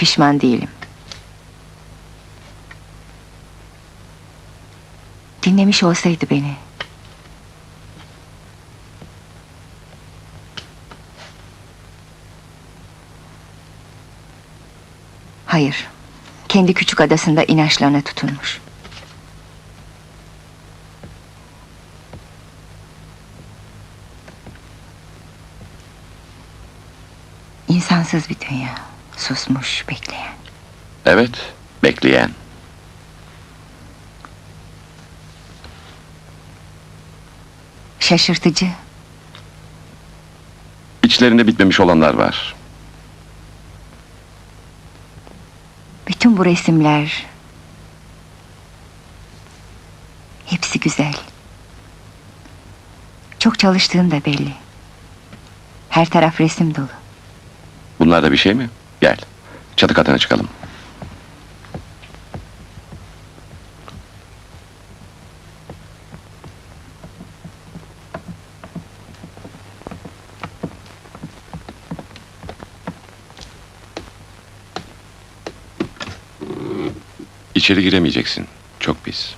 pişman değilim. Dinlemiş olsaydı beni. Hayır. Kendi küçük adasında inançlarına tutunmuş. İnsansız bir dünya. Susmuş, bekleyen. Evet, bekleyen. Şaşırtıcı. İçlerinde bitmemiş olanlar var. Bütün bu resimler... Hepsi güzel. Çok çalıştığın da belli. Her taraf resim dolu. Bunlar da bir şey mi? Gel, çatı katına çıkalım. İçeri giremeyeceksin. Çok pis.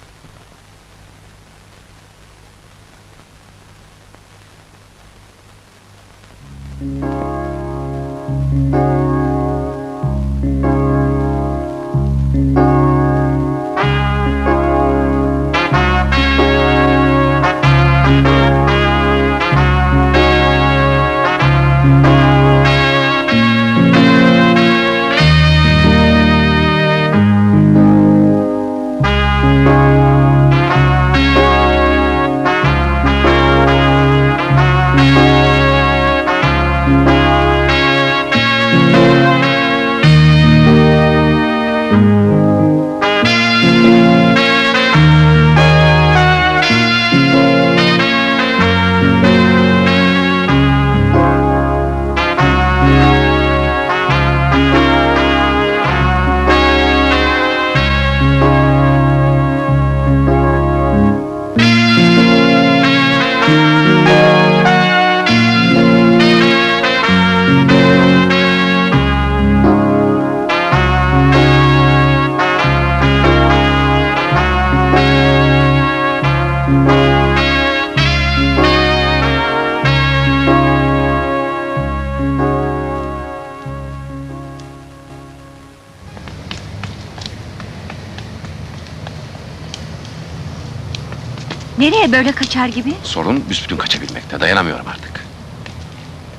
Nereye böyle kaçar gibi? Sorun büsbütün kaçabilmekte. Dayanamıyorum artık.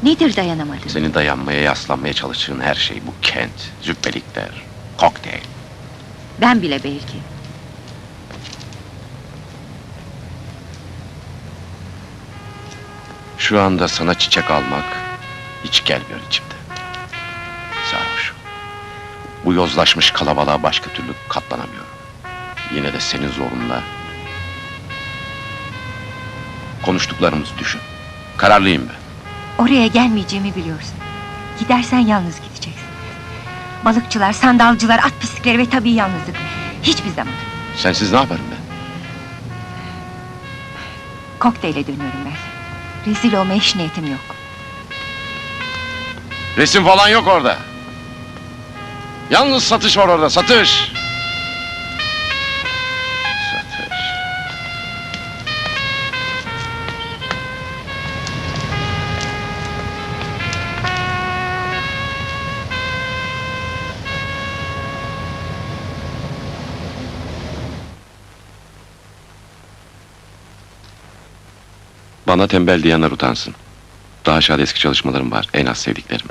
Nedir dayanamadın? Senin dayanmaya, yaslanmaya çalıştığın her şey bu kent, züppelikler, kokteyl. Ben bile belki. Şu anda sana çiçek almak hiç gelmiyor içimde. Sarhoş. Bu yozlaşmış kalabalığa başka türlü katlanamıyorum. Yine de senin zorunla... Konuştuklarımızı düşün. Kararlıyım ben. Oraya gelmeyeceğimi biliyorsun. Gidersen yalnız gideceksin. Balıkçılar, sandalcılar, at pislikleri ve tabii yalnızlık. Hiçbir zaman. Sensiz ne yaparım ben? Kokteyle dönüyorum ben. Rezil olmaya hiç niyetim yok. Resim falan yok orada. Yalnız satış var orada. Satış. Bana tembel diyenler utansın. Daha aşağıda eski çalışmalarım var, en az sevdiklerim.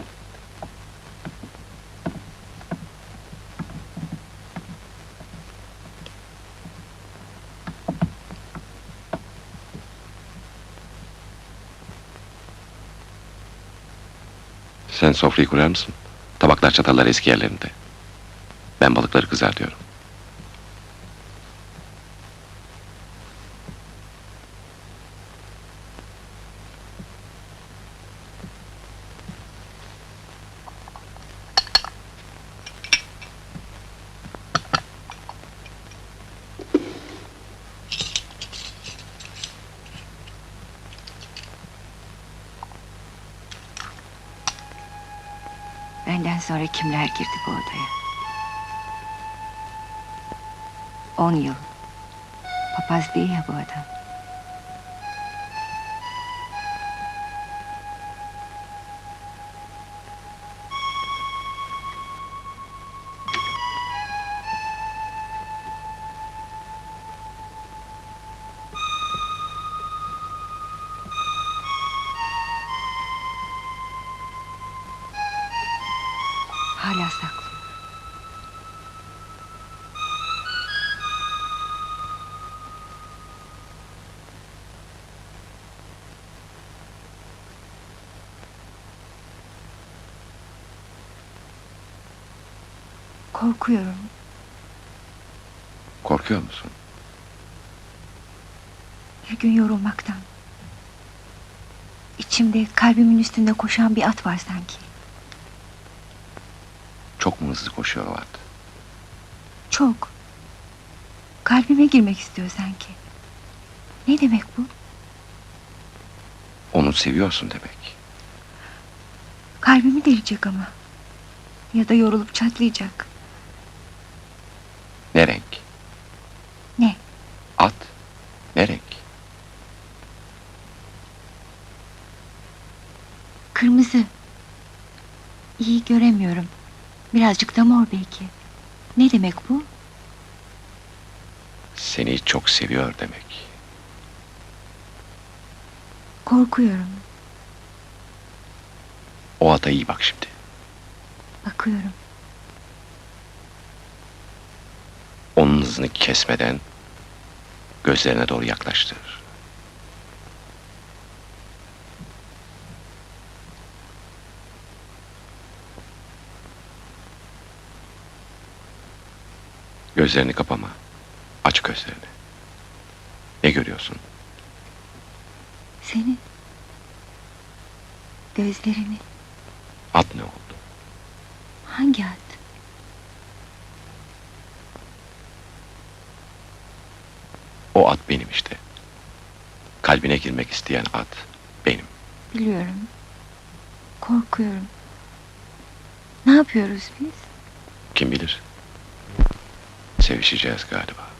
Sen sofrayı kurar mısın? Tabaklar çatallar eski yerlerinde. Ben balıkları kızartıyorum. Benden sonra kimler girdi bu odaya? On yıl. Papaz değil ya bu adam. Hala saklı. Korkuyorum. Korkuyor musun? Bir gün yorulmaktan. İçimde kalbimin üstünde koşan bir at var sanki. Çok mu hızlı koşuyor o at? Çok. Kalbime girmek istiyor sanki. Ne demek bu? Onu seviyorsun demek. Kalbimi delecek ama. Ya da yorulup çatlayacak. Ne renk? Ne? At. Ne renk? Kırmızı. İyi göremiyorum. Birazcık da mor belki. Ne demek bu? Seni çok seviyor demek. Korkuyorum. O ata iyi bak şimdi. Bakıyorum. Onun hızını kesmeden gözlerine doğru yaklaştır. Gözlerini kapama. Aç gözlerini. Ne görüyorsun? Seni. Gözlerini. At ne oldu? Hangi at? O at benim işte. Kalbine girmek isteyen at benim. Biliyorum. Korkuyorum. Ne yapıyoruz biz? Kim bilir? Sevişeceğiz galiba.